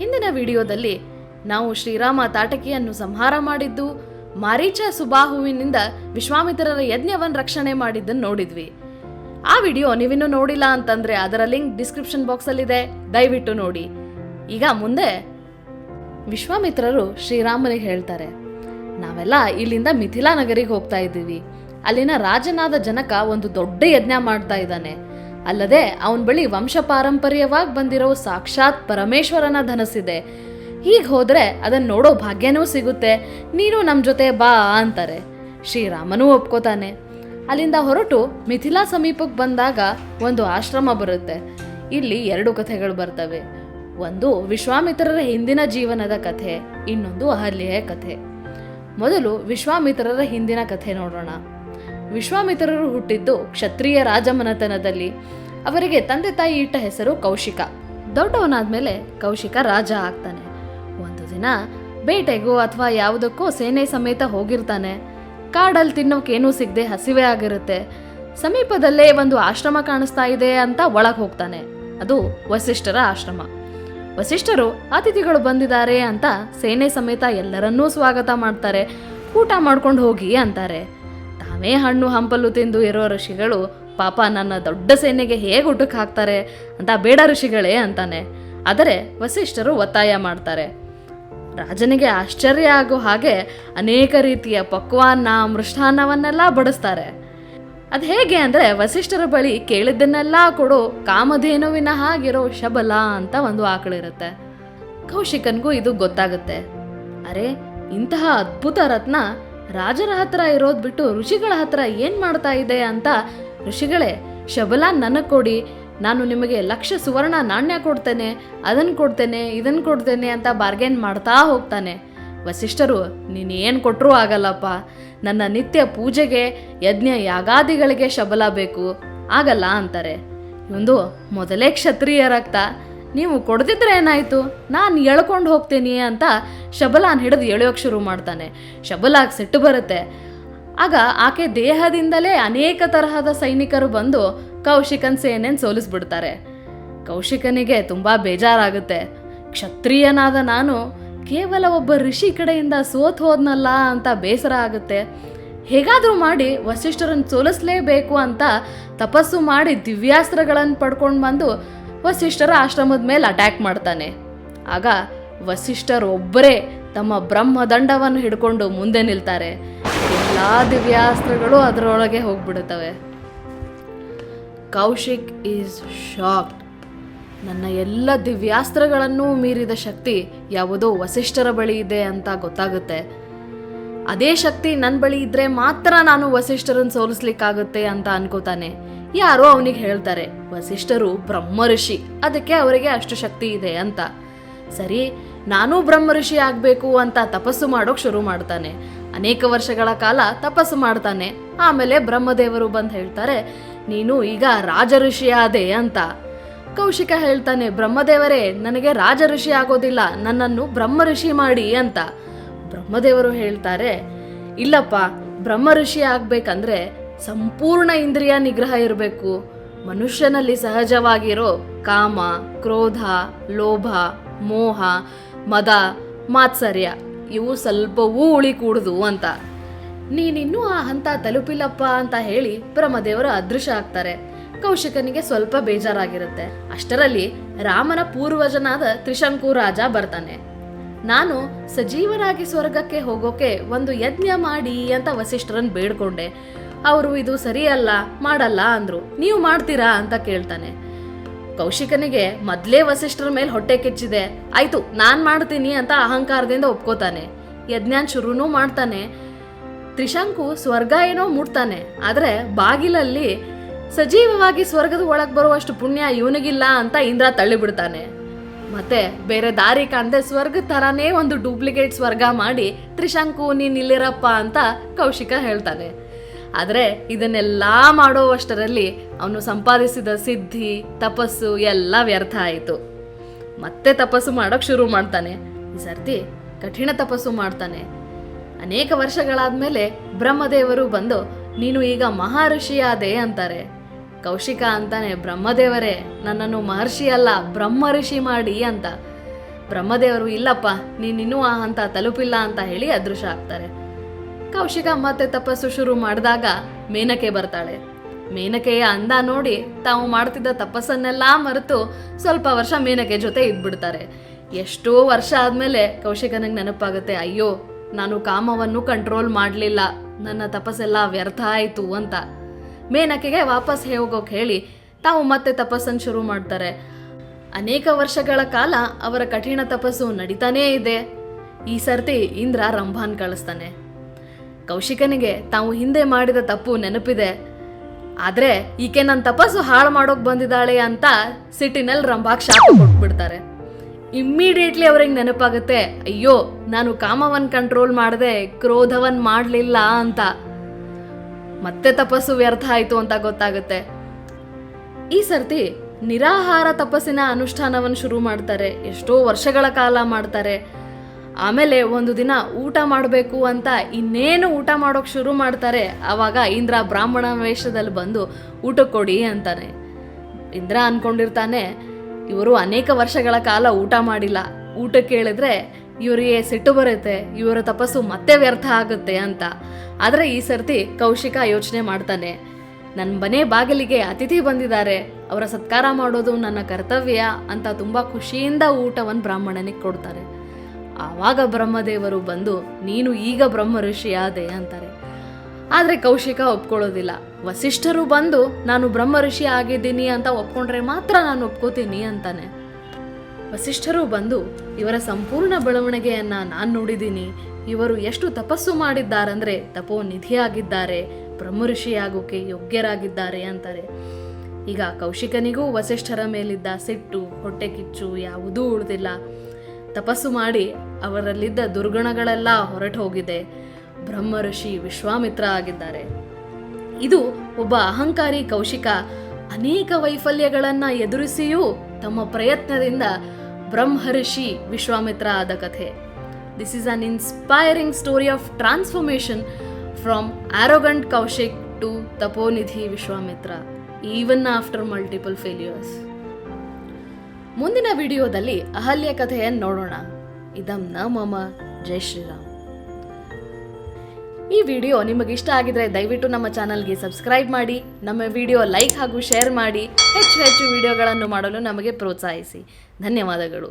ಹಿಂದಿನ ವಿಡಿಯೋದಲ್ಲಿ ನಾವು ಶ್ರೀರಾಮ ತಾಟಕಿಯನ್ನು ಸಂಹಾರ ಮಾಡಿದ್ದು, ಮಾರೀಚ ಸುಬಾಹುವಿನಿಂದ ವಿಶ್ವಾಮಿತ್ರರ ಯಜ್ಞವನ್ನು ರಕ್ಷಣೆ ಮಾಡಿದ್ದನ್ನು ನೋಡಿದ್ವಿ. ಆ ವಿಡಿಯೋ ನೀವಿನ್ನೂ ನೋಡಿಲ್ಲ ಅಂತಂದ್ರೆ ಅದರ ಲಿಂಕ್ ಡಿಸ್ಕ್ರಿಪ್ಷನ್ ಬಾಕ್ಸಲ್ಲಿದೆ, ದಯವಿಟ್ಟು ನೋಡಿ. ಈಗ ಮುಂದೆ ವಿಶ್ವಾಮಿತ್ರರು ಶ್ರೀರಾಮನಿಗೆ ಹೇಳ್ತಾರೆ, ನಾವೆಲ್ಲ ಇಲ್ಲಿಂದ ಮಿಥಿಲಾ ನಗರಿಗೆ ಹೋಗ್ತಾ ಇದ್ದೀವಿ. ಅಲ್ಲಿನ ರಾಜನಾದ ಜನಕ ಒಂದು ದೊಡ್ಡ ಯಜ್ಞ ಮಾಡ್ತಾ ಇದ್ದಾನೆ. ಅಲ್ಲದೆ ಅವನ ಬಳಿ ವಂಶ ಪಾರಂಪರ್ಯವಾಗಿ ಬಂದಿರೋ ಸಾಕ್ಷಾತ್ ಪರಮೇಶ್ವರನ ಧನಸಿದೆ ಹೀಗೆ ಹೋದ್ರೆ ಅದನ್ನ ನೋಡೋ ಭಾಗ್ಯನೂ ಸಿಗುತ್ತೆ. ನೀನು ನಮ್ಮ ಜೊತೆ ಬಾ ಅಂತಾರೆ. ಶ್ರೀರಾಮನೂ ಒಪ್ಕೋತಾನೆ. ಅಲ್ಲಿಂದ ಹೊರಟು ಮಿಥಿಲಾ ಸಮೀಪಕ್ಕೆ ಬಂದಾಗ ಒಂದು ಆಶ್ರಮ ಬರುತ್ತೆ. ಇಲ್ಲಿ ಎರಡು ಕಥೆಗಳು ಬರ್ತವೆ. ಒಂದು ವಿಶ್ವಾಮಿತ್ರರ ಹಿಂದಿನ ಜೀವನದ ಕಥೆ, ಇನ್ನೊಂದು ಅಹಲ್ಯೆಯ ಕಥೆ. ಮೊದಲು ವಿಶ್ವಾಮಿತ್ರರ ಹಿಂದಿನ ಕಥೆ ನೋಡೋಣ. ವಿಶ್ವಾಮಿತ್ರರು ಹುಟ್ಟಿದ್ದು ಕ್ಷತ್ರಿಯ ರಾಜಮನತನದಲ್ಲಿ. ಅವರಿಗೆ ತಂದೆ ತಾಯಿ ಇಟ್ಟ ಹೆಸರು ಕೌಶಿಕ. ದೊಡ್ಡವನಾದ್ಮೇಲೆ ಕೌಶಿಕ ರಾಜ ಆಗ್ತಾನೆ. ಒಂದು ದಿನ ಬೇಟೆಗೋ ಅಥವಾ ಯಾವುದಕ್ಕೋ ಸೇನೆ ಸಮೇತ ಹೋಗಿರ್ತಾನೆ. ಕಾಡಲ್ಲಿ ತಿನ್ನೋಕೇನೂ ಸಿಗದೆ ಹಸಿವೆ ಆಗಿರುತ್ತೆ. ಸಮೀಪದಲ್ಲೇ ಒಂದು ಆಶ್ರಮ ಕಾಣಿಸ್ತಾ ಇದೆ ಅಂತ ಒಳಗೆ ಹೋಗ್ತಾನೆ. ಅದು ವಸಿಷ್ಠರ ಆಶ್ರಮ. ವಸಿಷ್ಠರು ಅತಿಥಿಗಳು ಬಂದಿದ್ದಾರೆ ಅಂತ ಸೇನೆ ಸಮೇತ ಎಲ್ಲರನ್ನೂ ಸ್ವಾಗತ ಮಾಡ್ತಾರೆ. ಊಟ ಮಾಡ್ಕೊಂಡು ಹೋಗಿ ಅಂತಾರೆ. ತಾವೇ ಹಣ್ಣು ಹಂಪಲು ತಿಂದು ಇರೋ ಋಷಿಗಳು, ಪಾಪ ನನ್ನ ದೊಡ್ಡ ಸೇನೆಗೆ ಹೇಗೆ ಊಟಕ್ಕೆ ಹಾಕ್ತಾರೆ ಅಂತ ಬೇಡ ಋಷಿಗಳೇ ಅಂತಾನೆ. ಆದರೆ ವಸಿಷ್ಠರು ಒತ್ತಾಯ ಮಾಡ್ತಾರೆ. ರಾಜನಿಗೆ ಆಶ್ಚರ್ಯ ಆಗೋ ಹಾಗೆ ಅನೇಕ ರೀತಿಯ ಪಕ್ವಾನ್ನ, ಮೃಷ್ಟಾನ್ನವನ್ನೆಲ್ಲ ಬಡಿಸ್ತಾರೆ. ಅದು ಹೇಗೆ ಅಂದರೆ ವಸಿಷ್ಠರ ಬಳಿ ಕೇಳಿದ್ದನ್ನೆಲ್ಲ ಕೊಡೋ ಕಾಮಧೇನುವಿನ ಹಾಗಿರೋ ಶಬಲ ಅಂತ ಒಂದು ಆಕಳಿರುತ್ತೆ ಕೌಶಿಕನ್ಗೂ ಇದು ಗೊತ್ತಾಗುತ್ತೆ. ಅರೆ, ಇಂತಹ ಅದ್ಭುತ ರತ್ನ ರಾಜರ ಹತ್ರ ಇರೋದು ಬಿಟ್ಟು ಋಷಿಗಳ ಹತ್ರ ಏನು ಮಾಡ್ತಾ ಇದೆ ಅಂತ ಋಷಿಗಳೇ, ಶಬಲ ನನಗೆ ಕೊಡಿ, ನಾನು ನಿಮಗೆ ಲಕ್ಷ ಸುವರ್ಣ ನಾಣ್ಯ ಕೊಡ್ತೇನೆ ಅದನ್ನು ಕೊಡ್ತೇನೆ ಇದನ್ನು ಕೊಡ್ತೇನೆ ಅಂತ ಬಾರ್ಗೇನ್ ಮಾಡ್ತಾ ಹೋಗ್ತಾನೆ. ವಸಿಷ್ಠರು, ನೀನೇನು ಕೊಟ್ಟರೂ ಆಗಲ್ಲಪ್ಪ. ನನ್ನ ನಿತ್ಯ ಪೂಜೆಗೆ, ಯಜ್ಞ ಯಾಗಾದಿಗಳಿಗೆ ಶಬಲ ಬೇಕು. ಆಗಲ್ಲ ಅಂತಾರೆ. ಒಂದು ಮೊದಲೇ ಕ್ಷತ್ರಿಯ ರಕ್ತ. ನೀವು ಕೊಡದಿದ್ರೆ ಏನಾಯ್ತು? ನಾನು ಎಳ್ಕೊಂಡು ಹೋಗ್ತೀನಿ ಅಂತ ಶಬಲಾನ್ ಹಿಡಿದು ಎಳೆಯೋಕೆ ಶುರು ಮಾಡ್ತಾನೆ. ಶಬಲಾಗ್ ಸಿಟ್ಟು ಬರುತ್ತೆ. ಆಗ ಆಕೆ ದೇಹದಿಂದಲೇ ಅನೇಕ ತರಹದ ಸೈನಿಕರು ಬಂದು ಕೌಶಿಕನ್ ಸೇನೆನ್ ಸೋಲಿಸ್ಬಿಡ್ತಾರೆ. ಕೌಶಿಕನಿಗೆ ತುಂಬ ಬೇಜಾರಾಗುತ್ತೆ. ಕ್ಷತ್ರಿಯನಾದ ನಾನು ಕೇವಲ ಒಬ್ಬ ಋಷಿ ಕಡೆಯಿಂದ ಸೋತ್ ಹೋದ್ನಲ್ಲ ಅಂತ ಬೇಸರ ಆಗುತ್ತೆ. ಹೇಗಾದರೂ ಮಾಡಿ ವಸಿಷ್ಠರನ್ನು ಸೋಲಿಸ್ಲೇಬೇಕು ಅಂತ ತಪಸ್ಸು ಮಾಡಿ ದಿವ್ಯಾಸ್ತ್ರಗಳನ್ನು ಪಡ್ಕೊಂಡು ಬಂದು ವಸಿಷ್ಠರ ಆಶ್ರಮದ ಮೇಲೆ ಅಟ್ಯಾಕ್ ಮಾಡ್ತಾನೆ. ಆಗ ವಸಿಷ್ಠರೊಬ್ಬರೇ ತಮ್ಮ ಬ್ರಹ್ಮದಂಡವನ್ನು ಹಿಡ್ಕೊಂಡು ಮುಂದೆ ನಿಲ್ತಾರೆ. ಎಲ್ಲ ದಿವ್ಯಾಸ್ತ್ರಗಳು ಅದರೊಳಗೆ ಹೋಗ್ಬಿಡುತ್ತವೆ. ಕೌಶಿಕ್ ಈಸ್ ಶಾಕ್ಡ್ ನನ್ನ ಎಲ್ಲ ದಿವ್ಯಾಸ್ತ್ರಗಳನ್ನೂ ಮೀರಿದ ಶಕ್ತಿ ಯಾವುದೋ ವಸಿಷ್ಠರ ಬಳಿ ಇದೆ ಅಂತ ಗೊತ್ತಾಗುತ್ತೆ. ಅದೇ ಶಕ್ತಿ ನನ್ನ ಬಳಿ ಇದ್ರೆ ಮಾತ್ರ ನಾನು ವಸಿಷ್ಠರನ್ನು ಸೋಲಿಸ್ಲಿಕ್ಕಾಗುತ್ತೆ ಅಂತ ಅನ್ಕೋತಾನೆ. ಯಾರೋ ಅವನಿಗೆ ಹೇಳ್ತಾರೆ, ವಸಿಷ್ಠರು ಬ್ರಹ್ಮ ಋಷಿ ಅದಕ್ಕೆ ಅವರಿಗೆ ಅಷ್ಟು ಶಕ್ತಿ ಇದೆ ಅಂತ. ಸರಿ, ನಾನೂ ಬ್ರಹ್ಮ ಋಷಿ ಆಗಬೇಕು ಅಂತ ತಪಸ್ಸು ಮಾಡೋಕ್ ಶುರು ಮಾಡ್ತಾನೆ. ಅನೇಕ ವರ್ಷಗಳ ಕಾಲ ತಪಸ್ಸು ಮಾಡ್ತಾನೆ. ಆಮೇಲೆ ಬ್ರಹ್ಮದೇವರು ಬಂದು ಹೇಳ್ತಾರೆ, ನೀನು ಈಗ ರಾಜ ಋಷಿ ಆದೆ ಅಂತ. ಕೌಶಿಕ ಹೇಳ್ತಾನೆ, ಬ್ರಹ್ಮದೇವರೇ, ನನಗೆ ರಾಜ ಋಷಿ ಆಗೋದಿಲ್ಲ, ನನ್ನನ್ನು ಬ್ರಹ್ಮ ಋಷಿ ಮಾಡಿ ಅಂತ. ಬ್ರಹ್ಮದೇವರು ಹೇಳ್ತಾರೆ, ಇಲ್ಲಪ್ಪ ಬ್ರಹ್ಮ ಋಷಿ ಆಗ್ಬೇಕಂದ್ರೆ ಸಂಪೂರ್ಣ ಇಂದ್ರಿಯ ನಿಗ್ರಹ ಇರಬೇಕು. ಮನುಷ್ಯನಲ್ಲಿ ಸಹಜವಾಗಿರೋ ಕಾಮ, ಕ್ರೋಧ, ಲೋಭ, ಮೋಹ, ಮದ, ಮಾತ್ಸರ್ಯ, ಇವು ಸ್ವಲ್ಪವೂ ಉಳಿಕೂಡುದು ಅಂತ. ನೀನಿನ್ನೂ ಆ ಹಂತ ತಲುಪಿಲ್ಲಪ್ಪ ಅಂತ ಹೇಳಿ ಬ್ರಹ್ಮದೇವರು ಅದೃಶ್ಯ ಆಗ್ತಾರೆ. ಕೌಶಿಕನಿಗೆ ಸ್ವಲ್ಪ ಬೇಜಾರಾಗಿರುತ್ತೆ. ಅಷ್ಟರಲ್ಲಿ ರಾಮನ ಪೂರ್ವಜನಾದ ತ್ರಿಶಂಕು ರಾಜ ಬರ್ತಾನೆ. ನಾನು ಸಜೀವನಾಗಿ ಸ್ವರ್ಗಕ್ಕೆ ಹೋಗೋಕೆ ಒಂದು ಯಜ್ಞ ಮಾಡಿ ಅಂತ ವಸಿಷ್ಠರನ್ನು ಬೇಡ್ಕೊಂಡೆ. ಅವರು ಇದು ಸರಿಯಲ್ಲ, ಮಾಡಲ್ಲ ಅಂದ್ರು. ನೀವು ಮಾಡ್ತೀರಾ? ಅಂತ ಕೇಳ್ತಾನೆ. ಕೌಶಿಕನಿಗೆ ಮೊದಲೇ ವಸಿಷ್ಠರ ಮೇಲೆ ಹೊಟ್ಟೆ ಕೆಚ್ಚಿದೆ. ಆಯ್ತು, ನಾನ್ ಮಾಡ್ತೀನಿ ಅಂತ ಅಹಂಕಾರದಿಂದ ಒಪ್ಕೋತಾನೆ. ಯಜ್ಞಾನ್ ಶುರುನೂ ಮಾಡ್ತಾನೆ. ತ್ರಿಶಂಕು ಸ್ವರ್ಗ ಏನೋ ಮುಟ್ತಾನೆ. ಆದರೆ ಬಾಗಿಲಲ್ಲಿ ಸಜೀವವಾಗಿ ಸ್ವರ್ಗದ ಒಳಗೆ ಬರುವಷ್ಟು ಪುಣ್ಯ ಇವನಿಗಿಲ್ಲ ಅಂತ ಇಂದ್ರ ತಳ್ಳಿಬಿಡ್ತಾನೆ. ಮತ್ತೆ ಬೇರೆ ದಾರಿ ಕಾಣದೆ ಸ್ವರ್ಗ ಥರನೇ ಒಂದು ಡೂಪ್ಲಿಕೇಟ್ ಸ್ವರ್ಗ ಮಾಡಿ, ತ್ರಿಶಂಕು, ನೀನ್ ಇಲ್ಲಿರಪ್ಪ ಅಂತ ಕೌಶಿಕ ಹೇಳ್ತಾನೆ. ಆದರೆ ಇದನ್ನೆಲ್ಲ ಮಾಡುವಷ್ಟರಲ್ಲಿ ಅವನು ಸಂಪಾದಿಸಿದ ಸಿದ್ಧಿ, ತಪಸ್ಸು ಎಲ್ಲ ವ್ಯರ್ಥ ಆಯಿತು. ಮತ್ತೆ ತಪಸ್ಸು ಮಾಡೋಕೆ ಶುರು ಮಾಡ್ತಾನೆ. ಈ ಸರ್ತಿ ಕಠಿಣ ತಪಸ್ಸು ಮಾಡ್ತಾನೆ. ಅನೇಕ ವರ್ಷಗಳಾದ್ಮೇಲೆ ಬ್ರಹ್ಮದೇವರು ಬಂದು, ನೀನು ಈಗ ಮಹರ್ಷಿಯಾದೆ ಅಂತಾರೆ. ಕೌಶಿಕ ಅಂತಾನೆ, ಬ್ರಹ್ಮದೇವರೇ, ನನ್ನನ್ನು ಮಹರ್ಷಿ ಅಲ್ಲ ಬ್ರಹ್ಮ ಋಷಿ ಮಾಡಿ ಅಂತ. ಬ್ರಹ್ಮದೇವರು, ಇಲ್ಲಪ್ಪ, ನೀನಿನ್ನೂ ಆ ಹಂತ ತಲುಪಿಲ್ಲ ಅಂತ ಹೇಳಿ ಅದೃಶ್ಯ ಆಗ್ತಾರೆ. ಕೌಶಿಕ ಮತ್ತೆ ತಪಸ್ಸು ಶುರು ಮಾಡಿದಾಗ ಮೇನಕೆ ಬರ್ತಾಳೆ. ಮೇನಕೆಯ ಅಂದ ನೋಡಿ ತಾವು ಮಾಡ್ತಿದ್ದ ತಪಸ್ಸನ್ನೆಲ್ಲ ಮರೆತು ಸ್ವಲ್ಪ ವರ್ಷ ಮೇನಕೆ ಜೊತೆ ಇದ್ಬಿಡ್ತಾರೆ. ಎಷ್ಟೋ ವರ್ಷ ಆದಮೇಲೆ ಕೌಶಿಕನಿಗೆ ನೆನಪಾಗುತ್ತೆ, ಅಯ್ಯೋ, ನಾನು ಕಾಮವನ್ನು ಕಂಟ್ರೋಲ್ ಮಾಡಲಿಲ್ಲ. ನನ್ನ ತಪಸ್ಸೆಲ್ಲ ವ್ಯರ್ಥ ಆಯಿತು ಅಂತ. ಮೇನಕೆಗೆ ವಾಪಸ್ ಹೋಗೋಕೆ ಹೇಳಿ ತಾವು ಮತ್ತೆ ತಪಸ್ಸನ್ನು ಶುರು ಮಾಡ್ತಾರೆ. ಅನೇಕ ವರ್ಷಗಳ ಕಾಲ ಅವರ ಕಠಿಣ ತಪಸ್ಸು ನಡೀತಾನೇ ಇದೆ. ಈ ಸರ್ತಿ ಇಂದ್ರ ರಂಭಾನ್ ಕಳಿಸ್ತಾನೆ. ಕೌಶಿಕನಿಗೆ ತಾವು ಹಿಂದೆ ಮಾಡಿದ ತಪ್ಪು ನೆನಪಿದೆ. ಆದ್ರೆ ಈಕೆ ನನ್ನ ತಪಸ್ಸು ಹಾಳು ಮಾಡೋಕೆ ಬಂದಿದ್ದಾಳೆ ಅಂತ ಸಿಟಿನಲ್ಲಿ ರಂಭಾಕ್ ಶಾಪ ಕೊಟ್ಬಿಡ್ತಾರೆ. ಇಮ್ಮಿಡಿಯೇಟ್ಲಿ ಅವ್ರಿಗೆ ನೆನಪಾಗುತ್ತೆ, ಅಯ್ಯೋ, ನಾನು ಕಾಮವನ್ ಕಂಟ್ರೋಲ್ ಮಾಡದೆ, ಕ್ರೋಧವನ್ ಮಾಡಲಿಲ್ಲ ಅಂತ. ಮತ್ತೆ ತಪಸ್ಸು ವ್ಯರ್ಥ ಆಯ್ತು ಅಂತ ಗೊತ್ತಾಗುತ್ತೆ. ಈ ಸರ್ತಿ ನಿರಾಹಾರ ತಪಸ್ಸಿನ ಅನುಷ್ಠಾನವನ್ನು ಶುರು ಮಾಡ್ತಾರೆ, ಎಷ್ಟೋ ವರ್ಷಗಳ ಕಾಲ ಮಾಡ್ತಾರೆ. ಆಮೇಲೆ ಒಂದು ದಿನ ಊಟ ಮಾಡಬೇಕು ಅಂತ ಇನ್ನೇನು ಊಟ ಮಾಡೋಕೆ ಶುರು ಮಾಡ್ತಾರೆ, ಆವಾಗ ಇಂದ್ರ ಬ್ರಾಹ್ಮಣ ವೇಷದಲ್ಲಿ ಬಂದು ಊಟ ಕೊಡಿ ಅಂತಾನೆ. ಇಂದ್ರ ಅನ್ಕೊಂಡಿರ್ತಾನೆ, ಇವರು ಅನೇಕ ವರ್ಷಗಳ ಕಾಲ ಊಟ ಮಾಡಿಲ್ಲ. ಊಟ ಕೇಳಿದ್ರೆ ಇವರಿಗೆ ಸಿಟ್ಟು ಬರುತ್ತೆ, ಇವರ ತಪಸ್ಸು ಮತ್ತೆ ವ್ಯರ್ಥ ಆಗುತ್ತೆ ಅಂತ. ಆದರೆ ಈ ಸರ್ತಿ ಕೌಶಿಕ ಯೋಚನೆ ಮಾಡ್ತಾನೆ. ನನ್ನ ಮನೆ ಬಾಗಿಲಿಗೆ ಅತಿಥಿ ಬಂದಿದ್ದಾರೆ, ಅವರ ಸತ್ಕಾರ ಮಾಡೋದು ನನ್ನ ಕರ್ತವ್ಯ ಅಂತ ತುಂಬ ಖುಷಿಯಿಂದ ಊಟವನ್ನು ಬ್ರಾಹ್ಮಣನಿಗೆ ಕೊಡ್ತಾರೆ. ಆವಾಗ ಬ್ರಹ್ಮದೇವರು ಬಂದು, ನೀನು ಈಗ ಬ್ರಹ್ಮ ಋಷಿಯಾದೆ ಅಂತಾರೆ. ಆದರೆ ಕೌಶಿಕ ಒಪ್ಕೊಳ್ಳೋದಿಲ್ಲ. ವಸಿಷ್ಠರು ಬಂದು, ನಾನು ಬ್ರಹ್ಮ ಋಷಿ ಆಗಿದ್ದೀನಿ ಅಂತ ಒಪ್ಕೊಂಡ್ರೆ ಮಾತ್ರ ನಾನು ಒಪ್ಕೋತೀನಿ ಅಂತಾನೆ. ವಸಿಷ್ಠರು ಬಂದು, ಇವರ ಸಂಪೂರ್ಣ ಬೆಳವಣಿಗೆಯನ್ನು ನಾನು ನೋಡಿದ್ದೀನಿ. ಇವರು ಎಷ್ಟು ತಪಸ್ಸು ಮಾಡಿದ್ದಾರೆಂದರೆ ತಪೋ ನಿಧಿಯಾಗಿದ್ದಾರೆ ಬ್ರಹ್ಮ ಋಷಿಯಾಗೋಕೆ ಯೋಗ್ಯರಾಗಿದ್ದಾರೆ ಅಂತಾರೆ. ಈಗ ಕೌಶಿಕನಿಗೂ ವಸಿಷ್ಠರ ಮೇಲಿದ್ದ ಸಿಟ್ಟು, ಹೊಟ್ಟೆ ಕಿಚ್ಚು ಯಾವುದೂ ಉಳಿದಿಲ್ಲ. ತಪಸ್ಸು ಮಾಡಿ ಅವರಲ್ಲಿದ್ದ ದುರ್ಗುಣಗಳೆಲ್ಲ ಹೊರಟು ಹೋಗಿದೆ ಬ್ರಹ್ಮ ಋಷಿ ವಿಶ್ವಾಮಿತ್ರ ಆಗಿದ್ದಾರೆ. ಇದು ಒಬ್ಬ ಅಹಂಕಾರಿ ಕೌಶಿಕ ಅನೇಕ ವೈಫಲ್ಯಗಳನ್ನು ಎದುರಿಸಿಯೂ ತಮ್ಮ ಪ್ರಯತ್ನದಿಂದ ಬ್ರಹ್ಮಋಷಿ ವಿಶ್ವಾಮಿತ್ರ ಆದ ಕಥೆ. This is an inspiring story of transformation from arrogant Kaushik to Taponidhi Vishwamitra even after multiple failures ಮುಂದಿನ ವಿಡಿಯೋದಲ್ಲಿ ಅಹಲ್ಯ ಕಥೆಯನ್ನು ನೋಡೋಣ. ಇದಂ ನ ಮಮ. ಜೈ ಶ್ರೀರಾಮ್. ಈ ವಿಡಿಯೋ ನಿಮಗೆ ಇಷ್ಟ ಆಗಿದ್ರೆ ದಯವಿಟ್ಟು ನಮ್ಮ ಚಾನಲ್ಗೆ ಸಬ್ಸ್ಕ್ರೈಬ್ ಮಾಡಿ, ನಮ್ಮ ವಿಡಿಯೋ ಲೈಕ್ ಹಾಗೂ ಶೇರ್ ಮಾಡಿ, ಹೆಚ್ಚು ಹೆಚ್ಚು ವಿಡಿಯೋಗಳನ್ನು ಮಾಡಲು ನಮಗೆ ಪ್ರೋತ್ಸಾಹಿಸಿ. ಧನ್ಯವಾದಗಳು.